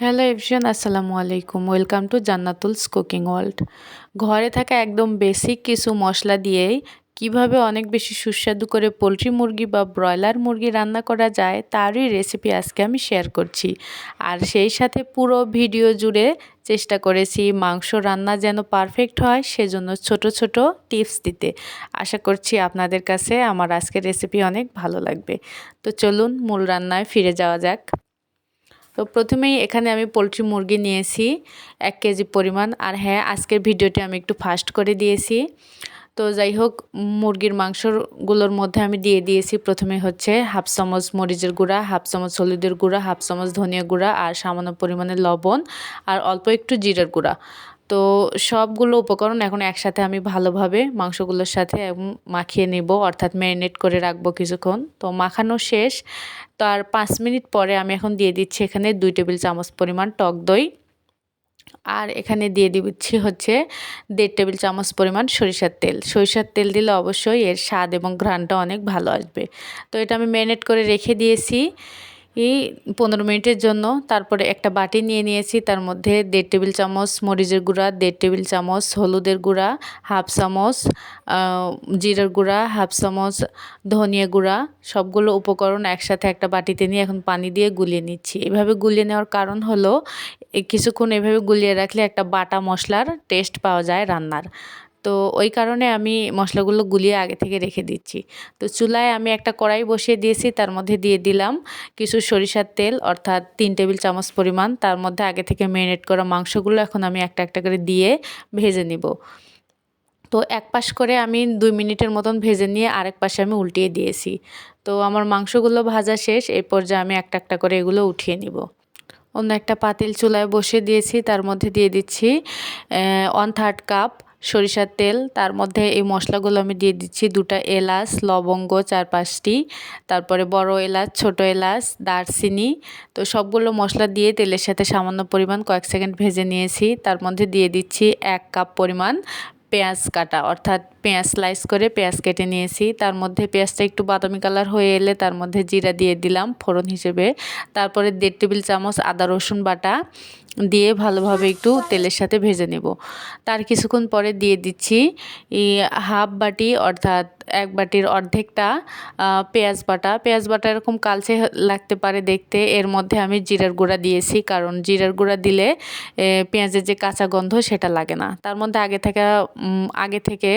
Hello everyone আসসালামু আলাইকুম welcome to Jannatul's cooking world ঘরে থাকা একদম বেসিক কিছু মশলা দিয়েই কীভাবে অনেক বেশি সুস্বাদু করে পোলট্রি মুরগি বা ব্রয়লার মুরগি রান্না করা যায়, তারই রেসিপি আজকে আমি শেয়ার করছি। আর সেই সাথে পুরো ভিডিও জুড়ে চেষ্টা করেছি মাংস রান্না যেন পারফেক্ট হয়, সেজন্য ছোট ছোট টিপস দিতে। আশা করছি আপনাদের কাছে আমার আজকের রেসিপি অনেক ভালো লাগবে। তো চলুন মূল রান্নায় ফিরে যাওয়া যাক। তো প্রথমেই এখানে আমি পোলট্রি মুরগি নিয়েছি, এক কেজি পরিমাণ। আর হ্যাঁ আজকের ভিডিওটি আমি একটু ফাস্ট করে দিয়েছি। তো যাই হোক, মুরগির মাংসগুলোর মধ্যে আমি দিয়ে দিয়েছি। প্রথমে হচ্ছে হাফ চামচ মরিচের গুঁড়া, হাফ চামচ হলুদের গুঁড়া, হাফ চামচ ধনিয়া গুঁড়া আর সামান্য পরিমাণে লবণ আর অল্প একটু জিরের গুঁড়া। তো সবগুলো উপকরণ এখন একসাথে আমি ভালোভাবে মাংসগুলোর সাথে মাখিয়ে নেব, অর্থাৎ ম্যারিনেট করে রাখব কিছুক্ষণ। তো মাখানো শেষ। তার পাঁচ মিনিট পরে আমি এখন দিয়ে দিচ্ছি এখানে দুই টেবিল চামচ পরিমাণ টক দই। আর এখানে দিয়ে দিচ্ছি হচ্ছে দেড় টেবিল চামচ পরিমাণ সরিষার তেল। সরিষার তেল দিলে অবশ্যই এর স্বাদ এবং ঘ্রাণটা অনেক ভালো আসবে। তো এটা আমি ম্যারিনেট করে রেখে দিয়েছি। এই পনেরো মিনিটের জন্য তারপরে একটা বাটি নিয়ে নিয়েছি, তার মধ্যে দেড় টেবিল চামচ মরিচের গুঁড়া, দেড় টেবিল চামচ হলুদের গুঁড়া, হাফ চামচ জিরার গুঁড়া, হাফ চামচ ধনিয়া গুঁড়া, সবগুলো উপকরণ একসাথে একটা বাটিতে নিয়ে এখন পানি দিয়ে গুলিয়ে নিচ্ছি। এভাবে গুলিয়ে নেওয়ার কারণ হলো কিছুক্ষণ এভাবে গুলিয়ে রাখলে একটা বাটা মশলার টেস্ট পাওয়া যায় রান্নার। তো ওই কারণে আমি মশলাগুলো গুলিয়ে আগে থেকে রেখে দিচ্ছি। তো চুলায় আমি একটা কড়াই বসিয়ে দিয়েছি, তার মধ্যে দিয়ে দিলাম কিছু সরিষার তেল, অর্থাৎ তিন টেবিল চামচ পরিমাণ। তার মধ্যে আগে থেকে ম্যারিনেট করা মাংসগুলো এখন আমি একটা একটা করে দিয়ে ভেজে নিব। তো এক পাশ করে আমি দুই মিনিটের মতন ভেজে নিয়ে আরেক পাশে আমি উল্টিয়ে দিয়েছি। তো আমার মাংসগুলো ভাজা শেষ এই পর্যায়ে আমি একটা একটা করে এগুলো উঠিয়ে নিব। অন্য একটা পাতিল চুলায় বসে দিয়েছি, তার মধ্যে দিয়ে দিচ্ছি ওয়ান থার্ড কাপ সরিষার তেল, তার মধ্যে এই মশলাগুলো আমি দিয়ে দিচ্ছি দুটা এলাচ, লবঙ্গ চার পাঁচটি, তারপরে বড় এলাচ, ছোট এলাচ, দারচিনি। তো সবগুলো মশলা দিয়ে তেলের সাথে সামান্য পরিমাণ কয়েক সেকেন্ড ভেজে নিয়েছি। তার মধ্যে দিয়ে দিচ্ছি এক কাপ পরিমাণ পেঁয়াজ কাটা, অর্থাৎ পেঁয়াজ স্লাইস করে পেঁয়াজ কেটে নিয়েছি। তার মধ্যে পেঁয়াজটা একটু বাদামি কালার হয়ে এলে তার মধ্যে জিরা দিয়ে দিলাম ফোড়ন হিসেবে। তারপরে দেড় টেবিল চামচ আদা, রসুন বাটা দিয়ে ভালোভাবে একটু তেলের সাথে ভেজে নেব। তার কিছুক্ষণ পরে দিয়ে দিচ্ছি হাফ বাটি অর্থাৎ এক বাটির অর্ধেকটা পেঁয়াজ বাটা। পেঁয়াজ বাটা এরকম কালচে লাগতে পারে দেখতে। এর মধ্যে আমি জিরার গুঁড়া দিয়েছি কারণ জিরার গুঁড়া দিলে পেঁয়াজের যে কাঁচা গন্ধ সেটা লাগে না। তার মধ্যে আগে থেকে আগে থেকে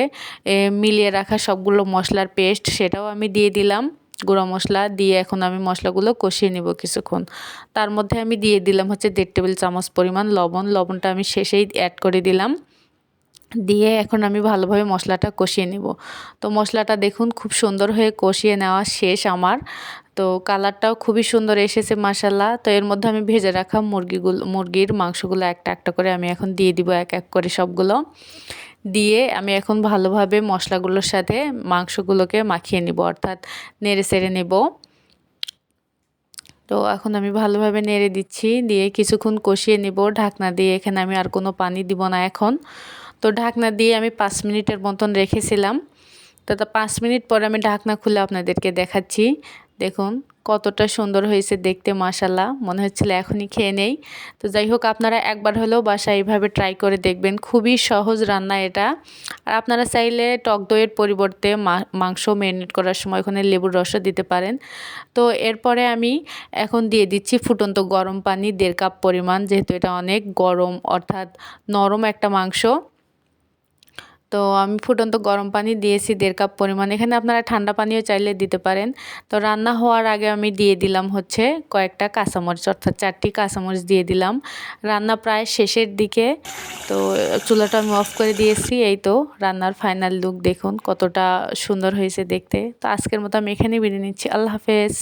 মিলিয়ে রাখা সবগুলো মশলার পেস্ট সেটাও আমি দিয়ে দিলাম। গুঁড়ো মশলা দিয়ে এখন আমি মশলাগুলো কষিয়ে নিব কিছুক্ষণ। তার মধ্যে আমি দিয়ে দিলাম হচ্ছে দেড় টেবিল চামচ পরিমাণ লবণ। লবণটা আমি শেষেই অ্যাড করে দিলাম। দিয়ে এখন আমি ভালোভাবে মশলাটা কষিয়ে নিব। তো মশলাটা দেখুন খুব সুন্দর হয়ে কষিয়ে নেওয়া শেষ আমার। তো কালারটাও খুবই সুন্দর এসেছে মাসাল্লাহ তো এর মধ্যে আমি ভেজে রাখা মুরগিগুলো, মুরগির মাংসগুলো একটা একটা করে আমি এখন দিয়ে দিব এক এক করে সবগুলো। দিয়ে আমি এখন ভালোভাবে মশলাগুলোর সাথে মাংসগুলোকে মাখিয়ে নিব, অর্থাৎ নেড়ে সেড়ে নেব। তো এখন আমি ভালোভাবে নেড়ে দিচ্ছি, দিয়ে কিছুক্ষণ কষিয়ে নিব। ঢাকনা দিয়ে এখানে আমি আর কোনো পানি দিব না এখন। তো ঢাকনা দিয়ে আমি পাঁচ মিনিটের মতন রেখেছিলাম। তো পাঁচ মিনিট পরে আমি ঢাকনা খুলে আপনাদেরকে দেখাচ্ছি। দেখুন কতটা সুন্দর হয়েছে দেখতে মাশাল্লাহ মনে হচ্ছিল এখনই খেয়ে নেই। তো যাই হোক, আপনারা একবার হলেও বাসায় এইভাবে ট্রাই করে দেখবেন। খুবই সহজ রান্না এটা। আর আপনারা চাইলে টক দইয়ের পরিবর্তে মাংস ম্যারিনেট করার সময় ওখানে লেবুর রসও দিতে পারেন। তো এরপরে আমি এখন দিয়ে দিচ্ছি ফুটন্ত গরম পানি, দেড় কাপ পরিমাণ, যেহেতু এটা অনেক গরম, অর্থাৎ নরম একটা মাংস। তো আমি ফুটন্ত গরম পানি দিয়েছি দেড় কাপ পরিমাণ। এখানে আপনারা ঠান্ডা পানিও চাইলে দিতে পারেন। তো রান্না হওয়ার আগে আমি দিয়ে দিলাম হচ্ছে কয়েকটা কাঁচামরিচ, অর্থাৎ চারটি কাঁচামরিচ দিয়ে দিলাম। রান্না প্রায় শেষের দিকে। তো চুলাটা আমি অফ করে দিয়েছি। এই তো রান্নার ফাইনাল লুক দেখুন, কতটা সুন্দর হয়েছে দেখতে। তো আজকের মতো আমি এখানেই বেরিয়ে নিচ্ছি। আল্লাহ হাফেজ।